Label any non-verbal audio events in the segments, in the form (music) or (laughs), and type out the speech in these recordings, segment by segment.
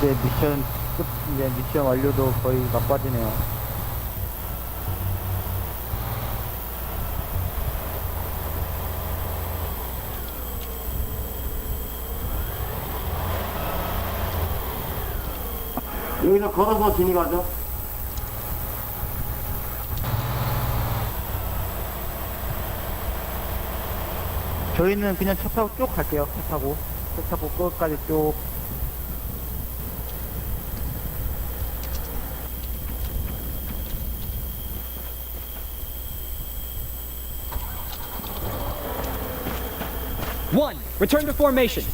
이제 미션 끝, 이제 미션 완료도 거의 막바지네요. 여기서 걸어서 진입하죠. 저희는 그냥 차 타고 쭉 갈게요. 차 타고. 차 타고 끝까지 쭉. One, return to formation.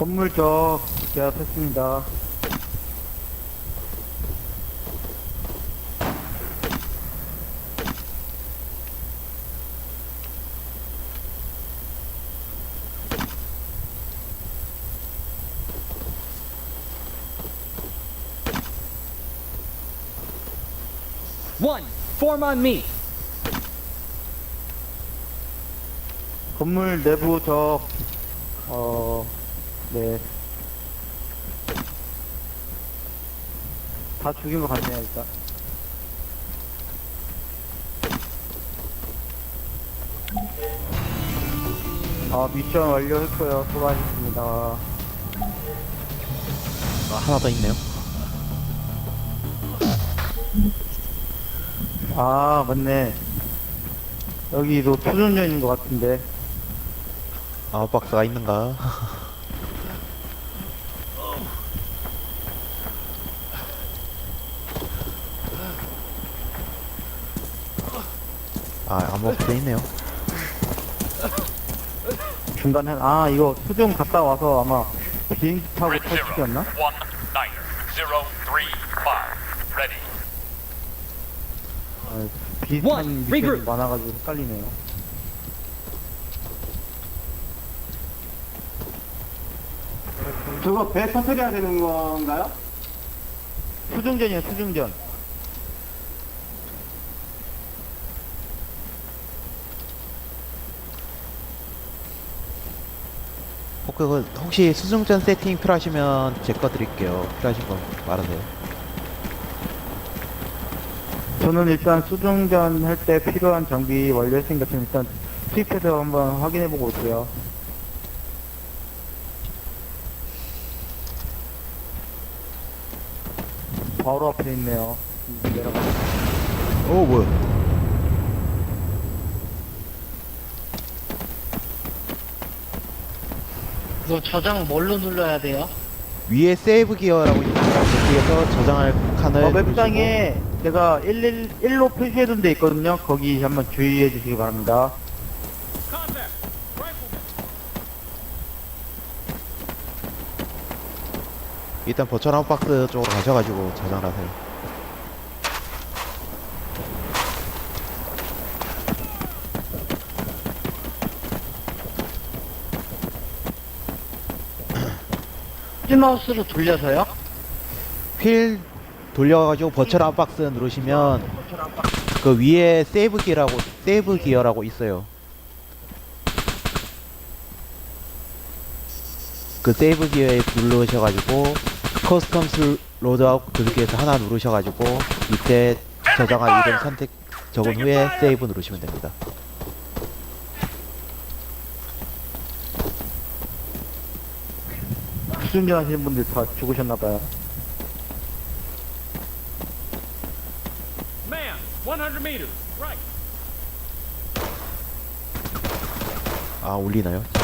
건물 쪽 제압했습니다. One, form on me. 건물 내부 적, 어, 네. 다 죽인 것 같네요, 일단. 아, 미션 완료했고요. 수고하셨습니다. 아, 하나 더 있네요. 아, 맞네. 여기도 투전전인 것 같은데. 아웃박스가 있는가? (laughs) 아, 아무것도 돼 있네요. 중간에, 아, 이거 수중 갔다 와서 아마 비행기 타고 Grid zero, 탈출이었나? one niner, zero three five, ready. 아, 비슷한 미션이 regroup. 많아가지고 헷갈리네요. 저거 배 터트려야 되는 건가요? 수중전이에요, 수중전. 어, 그거 혹시 수중전 세팅 필요하시면 제 거 드릴게요. 필요하신 거 말하세요. 저는 일단 수중전 할 때 필요한 장비 완료했으니까 지금 일단 투입해서 한번 확인해보고 올게요. 바로 앞에 있네요. 내려가. 오, 뭐야? 이거 저장 뭘로 눌러야 돼요? 위에 세이브 기어라고 있는데 거기에서 저장할 칸을 어, 누르시고 맵상에 제가 111로 표시해둔 데 있거든요. 거기 한번 주의해 주시기 바랍니다. 일단 버처 아웃박스 쪽으로 가셔가지고 저장을 하세요. 마우스로 돌려서요? 휠 돌려가지고 버처 아웃박스 누르시면 그 위에 세이브 기어라고 세이브 기어라고 있어요. 그 세이브 기어에 누르셔가지고 커스텀스 로드아웃 그렇게해서 하나 누르셔가지고 밑에 저장할 이름 선택 적은 후에 세이브 누르시면 됩니다. 수중전 하시는 분들 다 죽으셨나봐요. Man, 100 meters, right. 아 올리나요?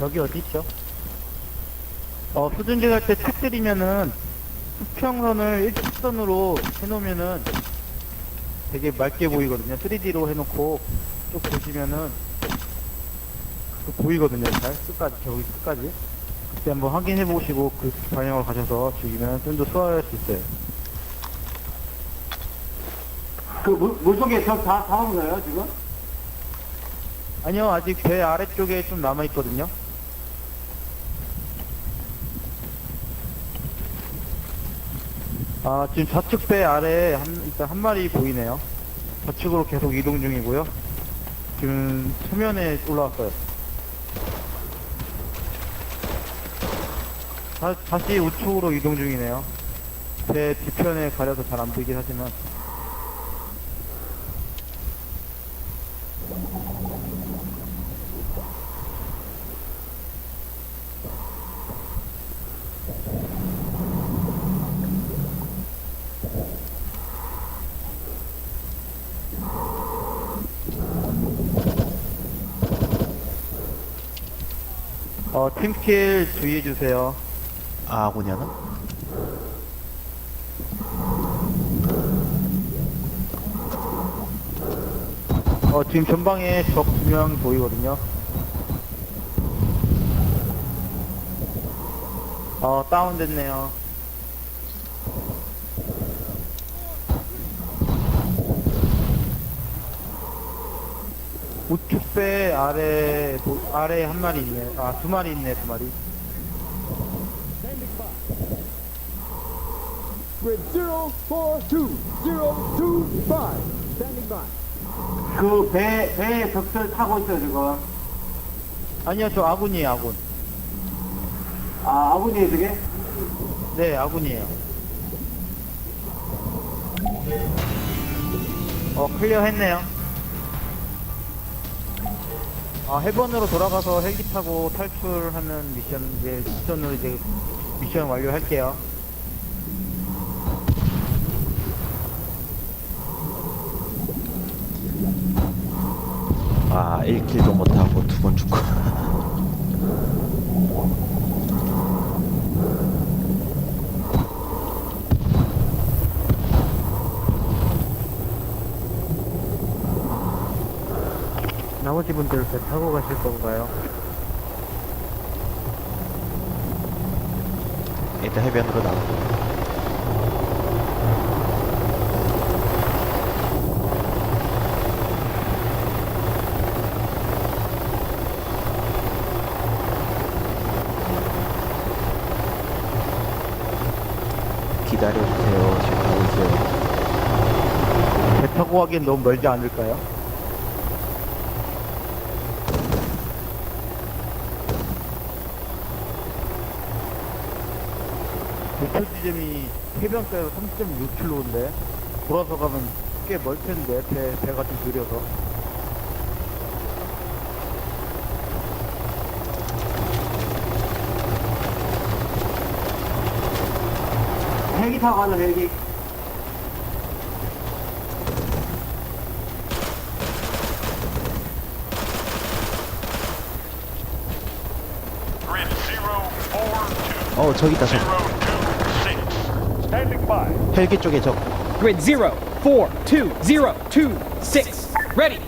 저기 어디 있죠? 어, 수준직 할때책 들이면은 수평선을 일직선으로 해놓으면은 되게 맑게 보이거든요. 3D로 해놓고 쭉 보시면은 그 보이거든요. 잘 끝까지 저기 끝까지. 그때 한번 확인해 보시고 그 방향으로 가셔서 죽이면 좀 더 수월할 수 있어요. 그 물, 물속에 적다 잡은 거예요, 지금? 아니요, 아직 배 아래쪽에 좀 남아 있거든요. 아, 지금 좌측 배 아래에 한, 일단 한 마리 보이네요. 좌측으로 계속 이동 중이고요. 지금 수면에 올라왔어요. 다, 다시 우측으로 이동 중이네요. 배 뒤편에 가려서 잘 안 보이긴 하지만. 어, 팀킬 주의해주세요. 아, 아군이야는? 어, 지금 전방에 적 두 명 보이거든요. 어, 다운됐네요. 우측배 아래, 뭐, 아래 한 마리 있네. 아, 두 마리 있네, 두 마리. Grid 042, 025. Standing by. 그 배, 배에 적들 타고 있어요, 지금. 아니요, 저 아군이에요, 아군. 아, 아버지 저게? 네, 아군이에요. 어, 클리어 했네요. 아, 해번으로 돌아가서 헬기 타고 탈출하는 미션, 이제, 미션으로 이제, 미션 완료할게요. 아, 1킬도 못하고 두 번 죽고. (laughs) 나머지 분들 배 타고 가실 건가요? 일단 해변으로 나가. 기다려주세요. 지금 가고 있어요. 배 타고 가기엔 너무 멀지 않을까요? 목표 지점이 해변가에서 3.6km인데 돌아서 가면 꽤 멀 텐데 배, 배가 좀 느려서 헬기 타고 가는 헬기. Grid 042, 어, 저기 있다, 저 026. Standing by. 헬기 쪽에 적. Grid 0, 4, 2, 0, 2, 6. Ready.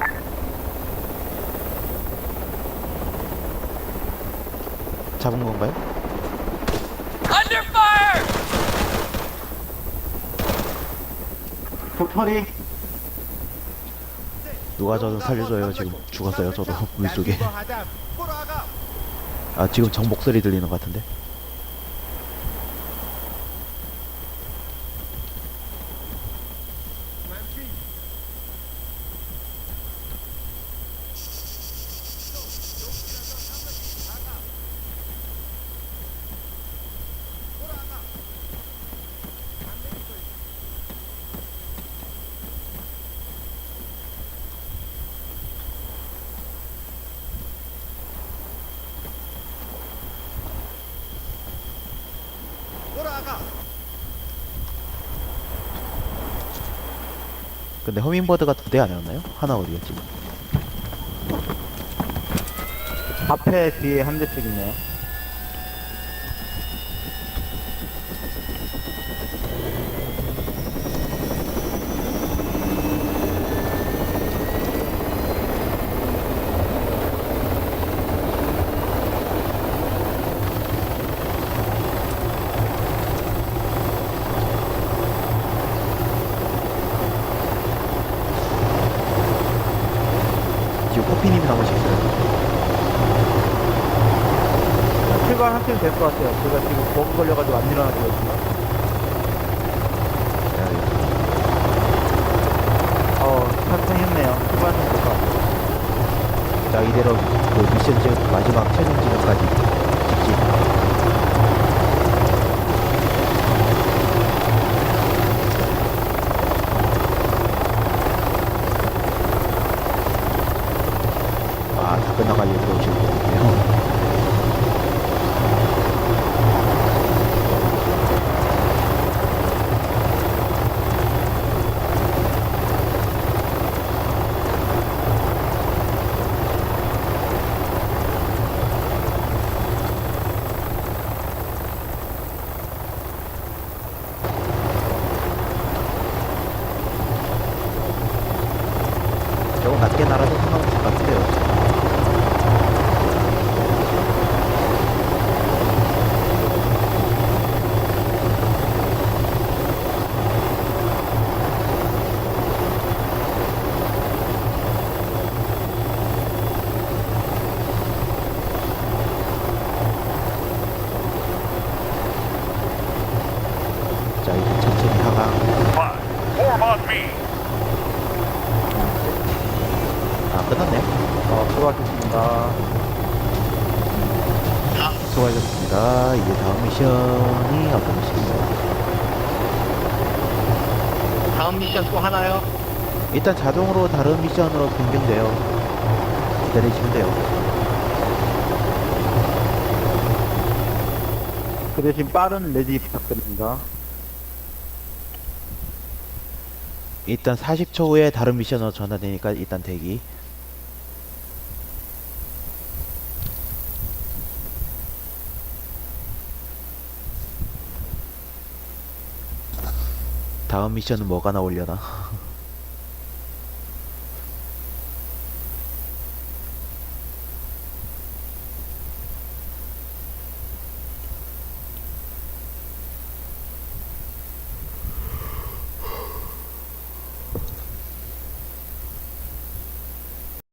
잡은 건가요? Under fire! 적털이. 누가 저좀 살려줘요. 지금 죽었어요. 저도 물 속에. 아, 지금 적 목소리 들리는 것 같은데. 근데 허밍버드가 두 대 아니었나요? 하나 어디였지? 앞에 뒤에 한 대씩 있네요. 지금 커피님이 나오셨어요. 출발하시면 될 것 같아요. 제가 지금 버그 걸려가지고 안 일어나고 있거든요. 어, 천천히 했네요. 출발하시면 될것 같아요. 자 이대로 그 미션 지역 마지막 최종 지점까지 직진. 아다 끝나가지고 들어오시는 거군요. 조금 낮게 날아도 상관없을 것 같은데요. 자 이제 천천히 하강. Five. Form on me. 아 끝났네. 어, 수고하셨습니다. 수고하셨습니다. 이제 다음 미션이 어떤 미션인가요? 다음 미션 또 하나요? 일단 자동으로 다른 미션으로 변경돼요. 기다리시면 돼요. 그 대신 빠른 레디 부탁드립니다. 일단 40초 후에 다른 미션으로 전환되니까 일단 대기. 다음 미션은 뭐가 나오려나?